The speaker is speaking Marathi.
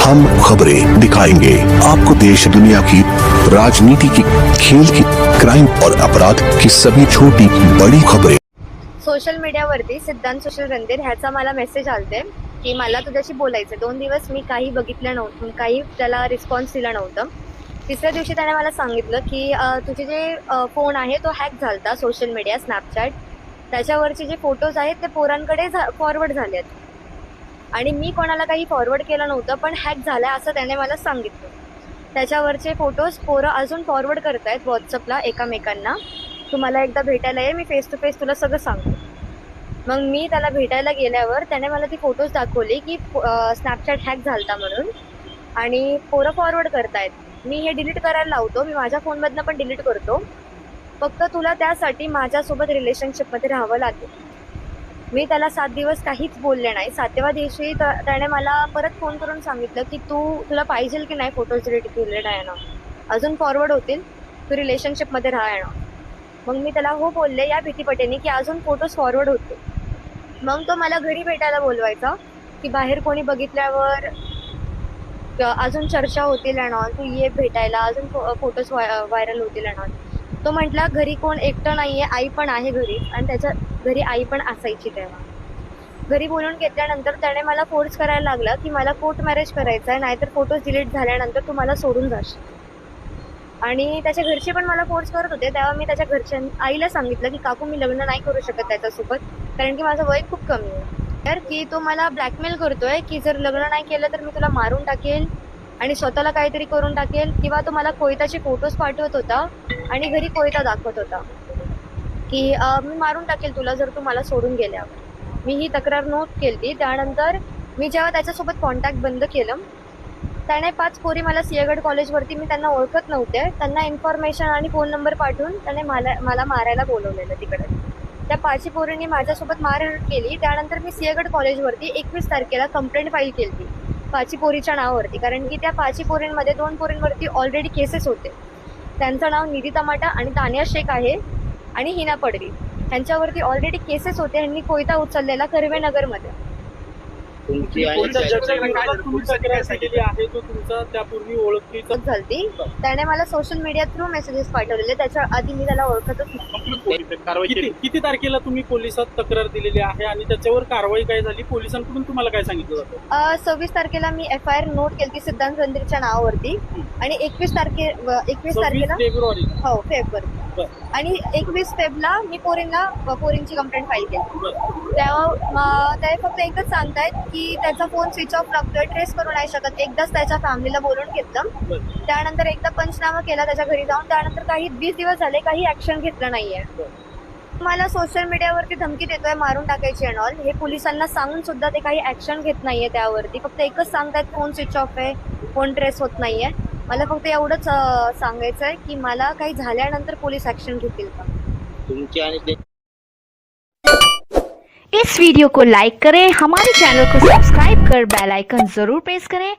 हम खबरें दिखाएंगे। आपको देश दुनिया की राजनीति की खेल की क्राइम और अपराध की सभी छोटी बड़ी खबरें। सोशल मीडियावरती सिद्धांत सुशील रणधीर ह्याचा मला मेसेज आलते की मला तुझ्याशी बोलायचं दोन दिवस मी काही बघितलं नव्हतं काही त्याला रिस्पॉन्स दिला नव्हतं. तिसऱ्या दिवशी त्याने मला सांगितलं की तुझे जे फोन आहे तो हॅक झालता सोशल मीडिया स्नॅपचॅट त्याच्यावरचे जे फोटोज आहेत ते पोरांकडे फॉरवर्ड झाले आहेत आणि मी कोणाला काही फॉरवर्ड केलं नव्हतं पण हॅक झालं असं त्याने मला सांगितलं. त्याच्यावरचे फोटोज पोरं अजून फॉरवर्ड करतायत व्हॉट्सअपला एकामेकांना. तू मला एकदा भेटायला ये मी फेस टू फेस तुला सगळं सांगतो. मग मी त्याला भेटायला गेल्यावर त्याने मला ती फोटोज दाखवली की स्नॅपचॅट हॅक झालता म्हणून. आणि पोरं फॉरवर्ड करतायत. मी हे डिलीट करायला लावतो मी माझ्या फोनमधनं पण डिलीट करतो. फक्त तुला त्यासाठी माझ्यासोबत रिलेशनशिपमध्ये राहावं लागेल. मी त्याला सात दिवस काहीच बोलले नाही. सातव्या दिवशी त्याने मला परत फोन करून सांगितलं की तू तुला पाहिजे की नाही फोटोज डिलीट केलेले आहे ना अजून फॉरवर्ड होतील. तू रिलेशनशिपमध्ये राहा येणार मग मी त्याला हो बोलले या भीतीपटेने की अजून फोटोज फॉरवर्ड होते मग तो मला घरी भेटायला बोलवायचा की बाहेर कोणी बघितल्यावर अजून चर्चा होतील अँड तू ये भेटायला. अजून फोटोज व्हायरल होतील अँड तो म्हटला घरी कोण एकटं नाही आहे आई पण आहे घरी. आणि त्याच्या घरी आई पण असायची तेव्हा. घरी बोलून घेतल्यानंतर त्याने मला फोर्स करायला लागला की मला कोर्ट मॅरेज करायचं आहे नाहीतर फोटोज डिलीट झाल्यानंतर तू मला सोडून जाशील. आणि त्याच्या घरचे पण मला फोर्स करत होते तेव्हा मी त्याच्या घरच्या आईला सांगितलं की काकू मी लग्न नाही करू शकत त्याच्यासोबत कारण की माझं वय खूप कमी आहे. तर की तो मला ब्लॅकमेल करतोय की जर लग्न नाही केलं तर मी तुला मारून टाकेल आणि स्वतःला काहीतरी करून टाकेल. किंवा तो मला कोयताचे फोटोज पाठवत होता आणि घरी कोयता दाखवत होता. की मी मारून टाकेल तुला जर तू मला सोडून गेल्यावर. मी ही तक्रार नोंद केली त्यानंतर मी जेव्हा त्याच्यासोबत कॉन्टॅक्ट बंद केलं त्याने पाच पोरी मला सिंहगड कॉलेजवरती मी त्यांना ओळखत नव्हते. त्यांना इन्फॉर्मेशन आणि फोन नंबर पाठवून त्याने मला मला मारायला बोलवलेलं तिकडे. त्या पाचही पोरींनी माझ्यासोबत मारहाण केली. त्यानंतर मी सिंहगड कॉलेजवरती एकवीस तारखेला कंप्लेंट फाईल केली पाची पोरीच्या नावावरती. कारण की त्या पाची पोरींमध्ये दोन पोरींवरती ऑलरेडी केसेस होते. त्यांचं नाव निधी तमाटा आणि तानिया शेख आहे. आणि हिना पडवी. त्यांच्यावरती ऑलरेडी केसेस होते ह्यांनी कोयता उचललेला कर्वेनगरमध्ये. झालती त्याने मला सोशल मीडिया थ्रू मेसेजेस पाठवलेले. त्याच्या आधी मी त्याला ओळखतच. कारवाई किती किती तारखेला तुम्ही पोलिसात तक्रार दिलेली आहे आणि त्याच्यावर कारवाई काय झाली? पोलिसांकडून तुम्हाला काय सांगितलं जातं? सव्वीस तारखेला मी एफ आय आर नोट केली सिद्धांत रणधीरच्या नावावरती. आणि एकवीस तारखे एकवीस तारखेला फेब्रुवारी. हो फेबवरती बरं, आणि एकवीस फेबला मी पोरींना पोरींची कंप्लेंट फाईल केली. तेव्हा ते फक्त एकच सांगतायत की त्याचा फोन स्विच ऑफ लागतोय ट्रेस करू नाही शकत. एकदाच त्याच्या फॅमिलीला बोलून घेतलं. त्यानंतर एकदा पंचनामा केला त्याच्या घरी जाऊन. त्यानंतर काही वीस दिवस झाले काही ऍक्शन घेतलं नाहीये. मला सोशल मीडियावरती धमकी देतोय मारून टाकायची अँड ऑल हे पोलिसांना सांगून सुद्धा ते काही ऍक्शन घेत नाहीये त्यावरती. फक्त एकच सांगतायत फोन स्विच ऑफ आहे फोन ट्रेस होत नाहीये. मला फक्त एवढंच सांगायचं आहे की मला काही झाल्यानंतर पोलीस ऍक्शन घेतील का? तुमची आणि इस वीडियो को लाइक करें हमारे चैनल को सब्सक्राइब कर बेल आइकन जरूर प्रेस करें।